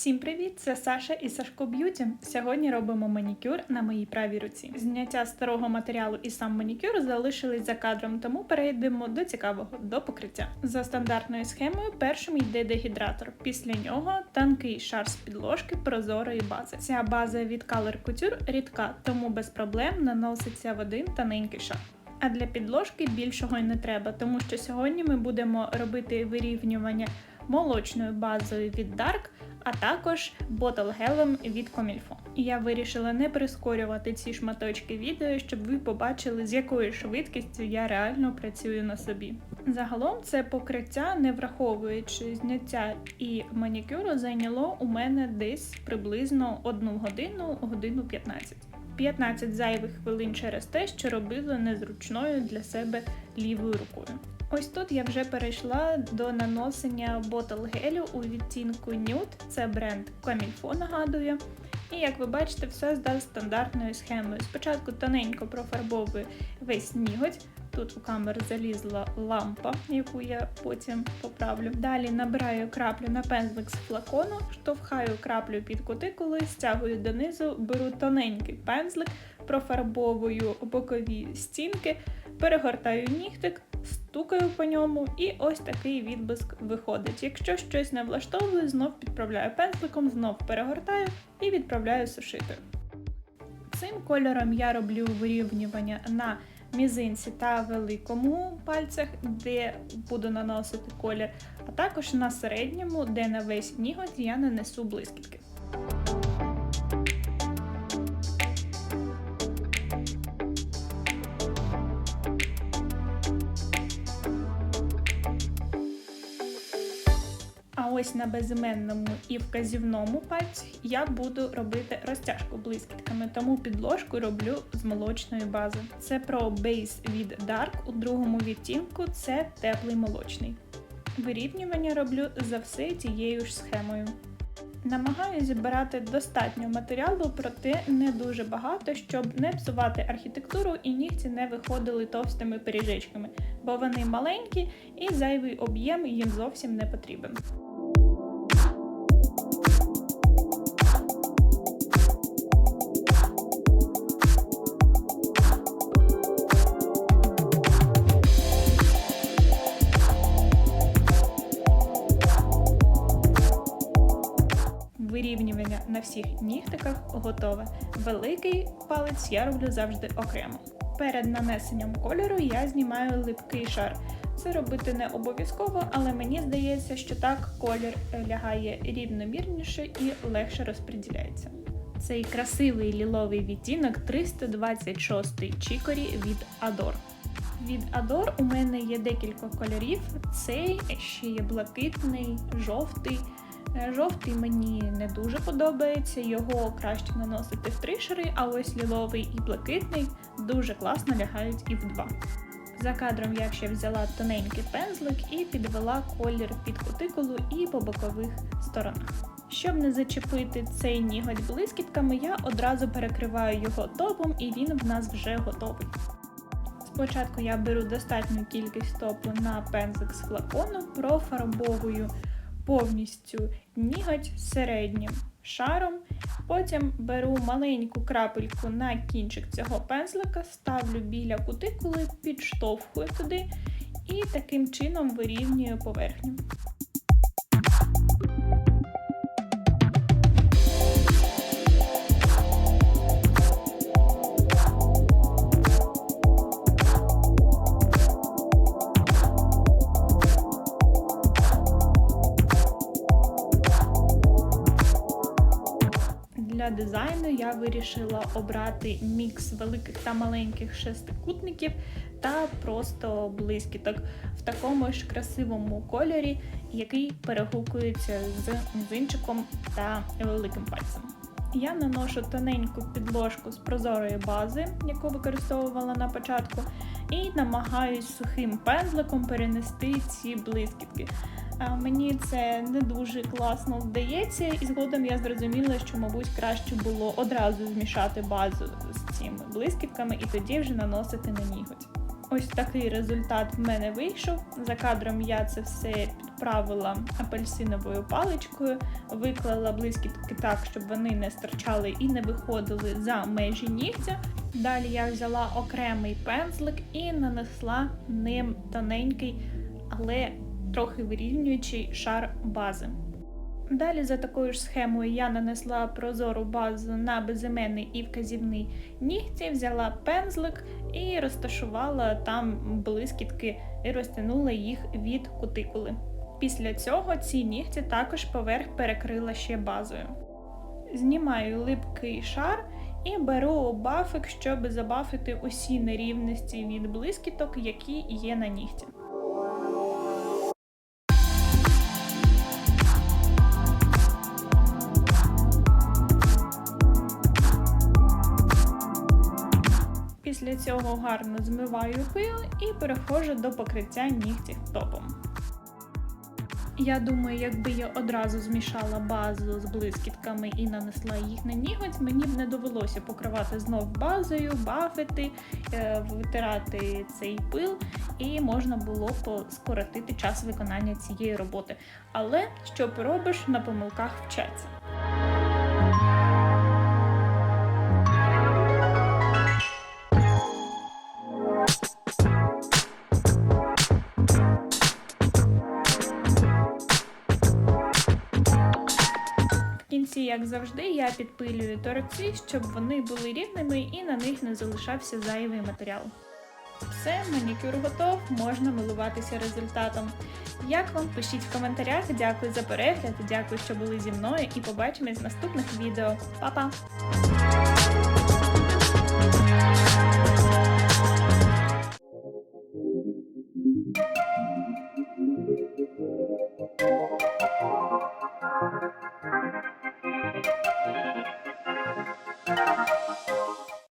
Всім привіт! Це Саша і Сашко Б'юті. Сьогодні робимо манікюр на моїй правій руці. Зняття старого матеріалу і сам манікюр залишились за кадром, тому перейдемо до цікавого до покриття. За стандартною схемою першим йде дегідратор. Після нього тонкий шар з підложки прозорої бази. Ця база від Color Couture рідка, тому без проблем наноситься в один тоненький шар. А для підложки більшого й не треба, тому що сьогодні ми будемо робити вирівнювання молочною базою від Dark, а також ботл-гелем від Comilfo. Я вирішила не прискорювати ці шматочки відео, щоб ви побачили, з якою швидкістю я реально працюю на собі. Загалом це покриття, не враховуючи зняття і манікюру, зайняло у мене десь приблизно 1 годину, годину 15. 15 зайвих хвилин через те, що робила незручною для себе лівою рукою. Ось тут я вже перейшла до наносення ботл гелю у відтінку Nude, це бренд Comilfo нагадую. І як ви бачите, все за стандартною схемою. Спочатку тоненько профарбовую весь ніготь. Тут у камеру залізла лампа, яку я потім поправлю. Далі набираю краплю на пензлик з флакону, штовхаю краплю під кутикули, стягую донизу, беру тоненький пензлик, профарбовую бокові стінки, перегортаю нігтик, стукаю по ньому, і ось такий відблиск виходить. Якщо щось не влаштовую, знов підправляю пензликом, знов перегортаю і відправляю сушити. Цим кольором я роблю вирівнювання на мізинці та великому пальцях, де буду наносити колір, а також на середньому, де на весь ніготь я нанесу блискітки. Ось на безіменному і вказівному пальці я буду робити розтяжку блискітками, тому підложку роблю з молочної бази. Це про бейс від Dark у другому відтінку це теплий молочний. Вирівнювання роблю за все тією ж схемою. Намагаюся зібрати достатньо матеріалу, проте не дуже багато, щоб не псувати архітектуру і нігті не виходили товстими пиріжечками, бо вони маленькі і зайвий об'єм їм зовсім не потрібен. На всіх нігтиках готове. Великий палець я роблю завжди окремо. Перед нанесенням кольору я знімаю липкий шар. Це робити не обов'язково, але мені здається, що так колір лягає рівномірніше і легше розподіляється. Цей красивий ліловий відтінок 326 чікорі від Adore. Від Adore у мене є декілька кольорів. Цей ще є блакитний, жовтий. Е, Жовтий мені не дуже подобається, його краще наносити в три шари, а ось ліловий і блакитний дуже класно лягають і в два. За кадром я ще взяла тоненький пензлик і підвела колір під кутикулу і по бокових сторонах. Щоб не зачепити цей ніготь блискітками, я одразу перекриваю його топом і він в нас вже готовий. Спочатку я беру достатню кількість топу на пензлик з флакону, профарбовую повністю ніготь середнім шаром. Потім беру маленьку крапельку на кінчик цього пензлика, ставлю біля кутикули, підштовхую туди і таким чином вирівнюю поверхню. Дизайну я вирішила обрати мікс великих та маленьких шестикутників та просто блискіток в такому ж красивому кольорі, який перегукується з мізинчиком та великим пальцем. Я наношу тоненьку підложку з прозорої бази, яку використовувала на початку, і намагаюсь сухим пензликом перенести ці блискітки. Мені це не дуже класно вдається, і згодом я зрозуміла, що, мабуть, краще було одразу змішати базу з цими блискітками і тоді вже наносити на ніготь. Ось такий результат в мене вийшов. За кадром я це все підправила апельсиновою паличкою, виклала блискітки так, щоб вони не стирчали і не виходили за межі нігтя. Далі я взяла окремий пензлик і нанесла ним тоненький, але трохи вирівнюючий шар бази. Далі за такою ж схемою я нанесла прозору базу на безіменний і вказівний нігті, взяла пензлик і розташувала там блискітки і розтягнула їх від кутикули. Після цього ці нігті також поверх перекрила ще базою. Знімаю липкий шар і беру бафик, щоб забафити усі нерівності від блискіток, які є на нігті. Після цього гарно змиваю пил і переходжу до покриття нігтів топом. Я думаю, якби я одразу змішала базу з блискітками і нанесла їх на ніготь, мені б не довелося покривати знов базою, бафити, е, витирати цей пил, і можна було б скоротити час виконання цієї роботи. Але що поробиш, на помилках вчаться. Кінці, як завжди, я підпилюю торці, щоб вони були рівними і на них не залишався зайвий матеріал. Все, манікюр готов, можна милуватися результатом. Як вам пишіть в коментарях, дякую за перегляд, дякую, що були зі мною, і побачимось в наступних відео. Па-па!